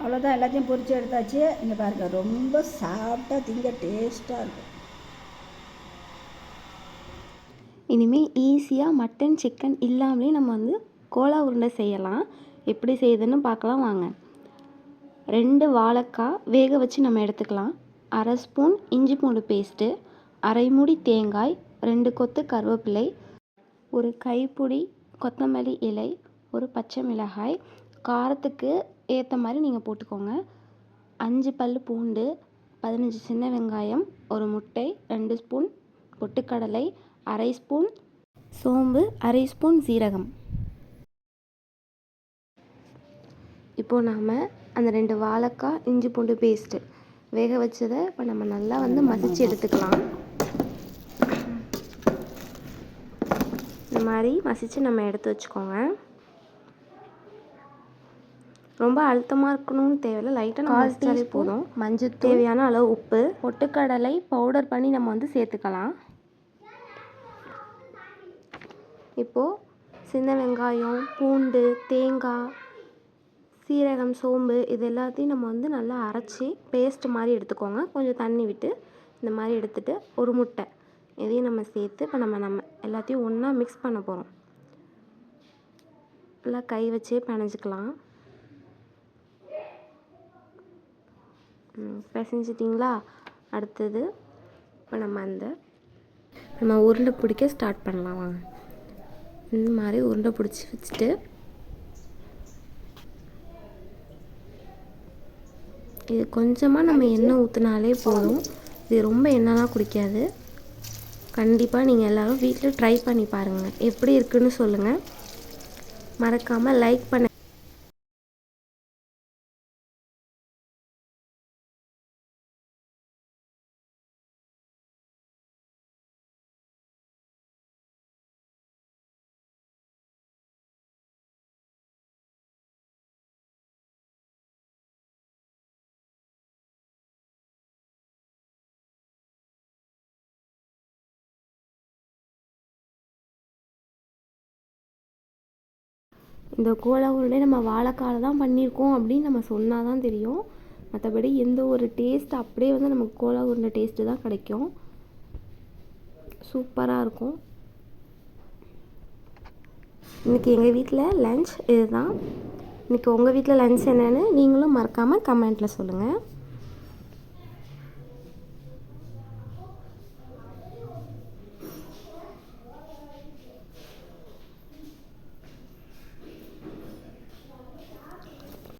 அவ்வளோதான் எல்லாத்தையும் பொறிச்சு எடுத்தாச்சு. இங்கே பாருங்க ரொம்ப சாப்பிட்டா திங்க டேஸ்ட்டாக இருக்கும் இனிமேல் ஈஸியாக மட்டன் சிக்கன் இல்லாமலே நம்ம வந்து கோலா உருண்டை செய்யலாம். எப்படி செய்யுதுன்னு பார்க்கலாம் வாங்க. ரெண்டு வாழைக்காய் வேக வச்சு நம்ம எடுத்துக்கலாம். அரை ஸ்பூன் இஞ்சி பூண்டு பேஸ்ட்டு அரை மூடி தேங்காய் ரெண்டு கொத்து கருவேப்பிலை ஒரு கைப்பிடி கொத்தமல்லி இலை ஒரு பச்சை மிளகாய் காரத்துக்கு ஏற்ற மாதிரி நீங்கள் போட்டுக்கோங்க. அஞ்சு பல் பூண்டு பதினஞ்சு சின்ன வெங்காயம் ஒரு முட்டை ரெண்டு ஸ்பூன் பொட்டுக்கடலை அரை ஸ்பூன் சோம்பு அரை ஸ்பூன் சீரகம். இப்போது நாம் அந்த ரெண்டு வாழைக்காய் இஞ்சி பூண்டு பேஸ்ட்டு வேக வச்சதை இப்போ நம்ம நல்லா வந்து மசிச்சு எடுத்துக்கலாம். இந்த மாதிரி மசித்து நம்ம எடுத்து வச்சுக்கோங்க. ரொம்ப அழுத்தமாக இருக்கணும்னு தேவையில்லை. லைட்டாக நம்ம மசிச்சாலே போதும். மஞ்சள் தேவையான அளவு உப்பு. பொட்டுக்கடலை பவுடர் பண்ணி நம்ம வந்து சேர்த்துக்கலாம். இப்போது சின்ன வெங்காயம் பூண்டு தேங்காய் சீரகம் சோம்பு இது எல்லாத்தையும் நம்ம வந்து நல்லா அரைச்சி பேஸ்ட் மாதிரி எடுத்துக்கோங்க. கொஞ்சம் தண்ணி விட்டு இந்த மாதிரி எடுத்துகிட்டு ஒரு முட்டை இதையும் நம்ம சேர்த்து இப்போ நம்ம நம்ம எல்லாத்தையும் ஒன்றா மிக்ஸ் பண்ண போகிறோம் நல்லா கை வச்சே பிணைஞ்சிக்கலாம். பிசைஞ்சிட்டிங்களா? அடுத்தது இப்போ நம்ம அந்த நம்ம உருண்டை பிடிக்க ஸ்டார்ட் பண்ணலாம் வாங்க. இந்த மாதிரி உருண்டை பிடிச்சி வச்சுட்டு இது கொஞ்சமாக நம்ம எண்ணெய் ஊற்றினாலே போதும். இது ரொம்ப எண்ணெய்லாம் குடிக்காது. கண்டிப்பாக நீங்கள் எல்லோரும் வீட்டில் ட்ரை பண்ணி பாருங்கள் எப்படி இருக்குன்னு சொல்லுங்கள் மறக்காமல் லைக் பண்ண இந்த கோலா உருண்டை நம்ம வாழைக்கால தான் பண்ணியிருக்கோம் அப்படின்னு நம்ம சொன்னால் தான் தெரியும். மற்றபடி எந்த ஒரு டேஸ்ட் அப்படியே வந்து நமக்கு கோலா உருண்டை டேஸ்ட்டு தான் கிடைக்கும். சூப்பராக இருக்கும். இன்றைக்கி எங்கள் வீட்டில் லன்ச் இதுதான். இன்றைக்கி உங்கள் வீட்டில் லன்ச் என்னென்னு நீங்களும் மறக்காமல் கமெண்ட்டில் சொல்லுங்கள்